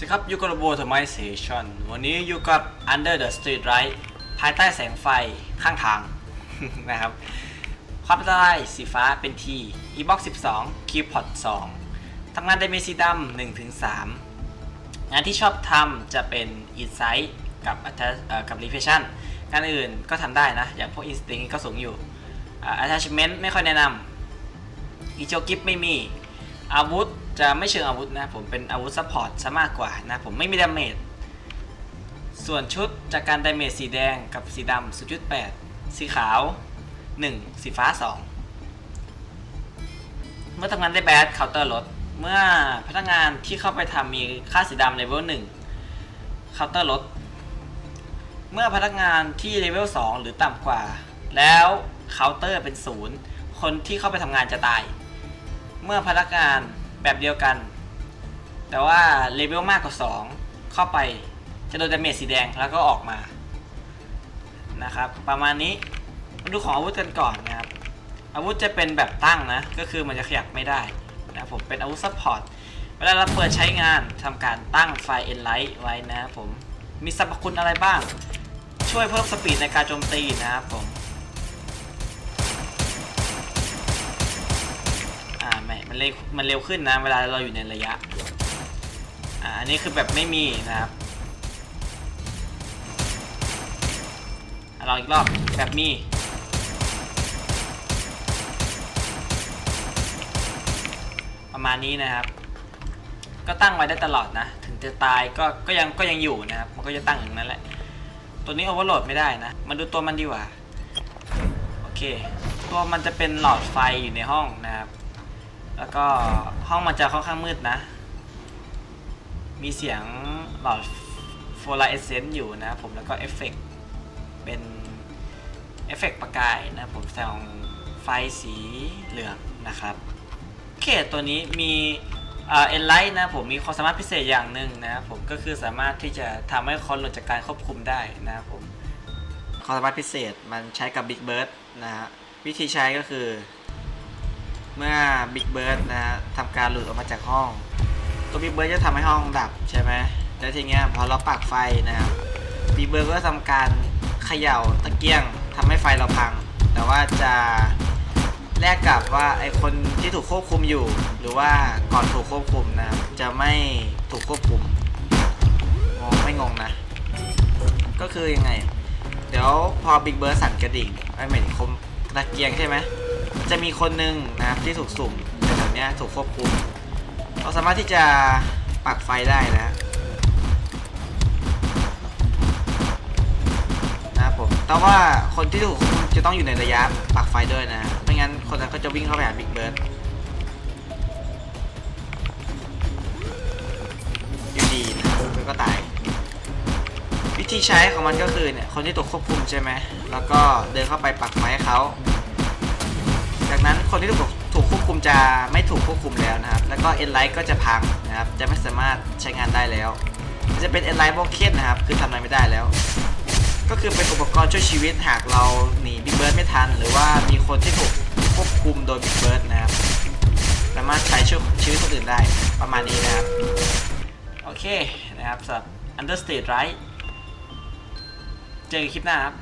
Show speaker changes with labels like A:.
A: สวัสดีครับยูกับโบอทไมเซชันวันนี้อยู่กับ Under the Street Light ภายใต้แสงไฟข้างทาง นะครับความอันตรายสีฟ้าเป็น T e-box 12 keypod 2ทำงานไดเมสีดำ1ถึง3งานที่ชอบทำจะเป็น Insight กับ Attach กับ Reflection งานอื่นก็ทำได้นะ อย่างพวก Instinct ก็สูงอยู่อ่า Attachment ไม่ค่อยแนะนำอีโจกิฟไม่มีอาวุธ จะไม่เชิงอาวุธนะ ผมเป็นอาวุธซัพพอร์ตซะมากกว่านะ ผมไม่มีดาเมจ ส่วนชุดจากการดาเมจสีแดงกับสีดำ0.8 สีขาว 1 สีฟ้า 2 เมื่อทำงานได้แบดเคาน์เตอร์ลด เมื่อพนักงานที่เข้าไปทำมีค่าสีดำเลเวล1เคาน์เตอร์ลด เมื่อพนักงานที่เลเวล2หรือต่ำกว่า แล้วเคาน์เตอร์เป็น 0 คนที่เข้าไปทำงานจะตาย เมื่อพนักงาน แบบเดียวกัน แต่ว่าเลเวลมากกว่า 2 เข้าไปจะโดนดาเมจสีแดงแล้วก็ออกมานะครับประมาณนี้มาดูของอาวุธกันก่อนนะครับ อาวุธจะเป็นแบบตั้งนะ ก็คือมันจะขยับไม่ได้นะผมเป็นอาวุธซัพพอร์ตเวลาเราเปิดใช้งานทำการตั้งไฟเอ็นไลท์ไว้นะครับผมมีสรรพคุณอะไรบ้าง ช่วยเพิ่มสปีดในการโจมตีนะครับผม มันเร็วมันเร็วขึ้นนะ เวลาเราอยู่ในระยะ อ่าอันนี้คือแบบไม่มีนะครับอะลองอีกรอบแบบมีประมาณนี้นะครับ ก็ตั้งไว้ได้ตลอดนะ ถึงจะตายก็ก็ยังก็ยังอยู่นะครับ มันก็จะตั้งอย่างนั้นแหละ ตัวนี้โอเวอร์โหลดไม่ได้นะ มาดูตัวมันดีกว่า โอเค ตัวมันจะเป็นหลอดไฟอยู่ในห้องนะครับ แล้วก็ห้องมันจะค่อนข้างมืดนะ มีเสียงหลอดโฟลาเอเซนต์อยู่นะผมแล้วก็เอฟเฟกต์เป็นเอฟเฟกต์ประกายนะผมแสงไฟสีเหลืองนะครับโอเคตัวนี้มีเอ็นไลท์นะผมมีความสามารถพิเศษอย่างหนึ่งนะผมก็คือสามารถที่จะทำให้คนหลุดจากการควบคุมได้นะครับผมความสามารถพิเศษมันใช้กับ Big Bird นะฮะวิธีใช้ก็คือ เมื่อ Big Bird นะฮะทำการหลุดออกมาจากห้องตัว Big Bird จะทำให้ห้องดับใช่ไหมแล้วทีเนี้ยพอเราปักไฟนะครับ Big Bird ก็ทำการเขย่าตะเกียงทำให้ไฟเราพัง แต่ว่าจะแลกกับว่าไอคนที่ถูกควบคุมอยู่ หรือว่าก่อนถูกควบคุมนะจะไม่ถูกควบคุมงงไม่งงนะ ก็คือยังไง เดี๋ยวพอ Big Bird สั่นกระดิ่งไอเหม็นคมตะเกียงใช่ไหม จะมีคนหนึ่งนะครับที่ถูกสุ่มแต่แบบนี้ถูกควบคุม เราสามารถที่จะปักไฟได้นะนะครับผมแต่ว่าคนที่ถูกจะต้องอยู่ในระยะปักไฟด้วยนะ ไม่งั้นคนนั้นก็จะวิ่งเข้าไปหาบิ๊กเบิร์ดอยู่ดีนะก็ตาย วิธีใช้ของมันก็คือเนี่ยคนที่ถูกควบคุมใช่ไหมแล้วก็เดินเข้าไปปักไฟให้เขา จากนั้นคนที่ถูกถูกควบคุมจะไม่ถูกควบคุมแล้วนะครับ แล้วก็เอ็นไลท์ก็จะพังนะครับ จะไม่สามารถใช้งานได้แล้ว จะเป็นเอ็นไลท์บล็อกเคนนะครับ คือทำอะไรไม่ได้แล้ว ก็คือเป็นอุปกรณ์ช่วยชีวิตหากเราหนีบิ๊กเบิร์ดไม่ทัน หรือว่ามีคนที่ถูกควบคุมโดยบิ๊กเบิร์ดนะครับ สามารถใช้ช่วยชีวิตคนอื่นได้ประมาณนี้นะครับ โอเคนะครับสำหรับ Understate Right เจอกันคลิปหน้าครับ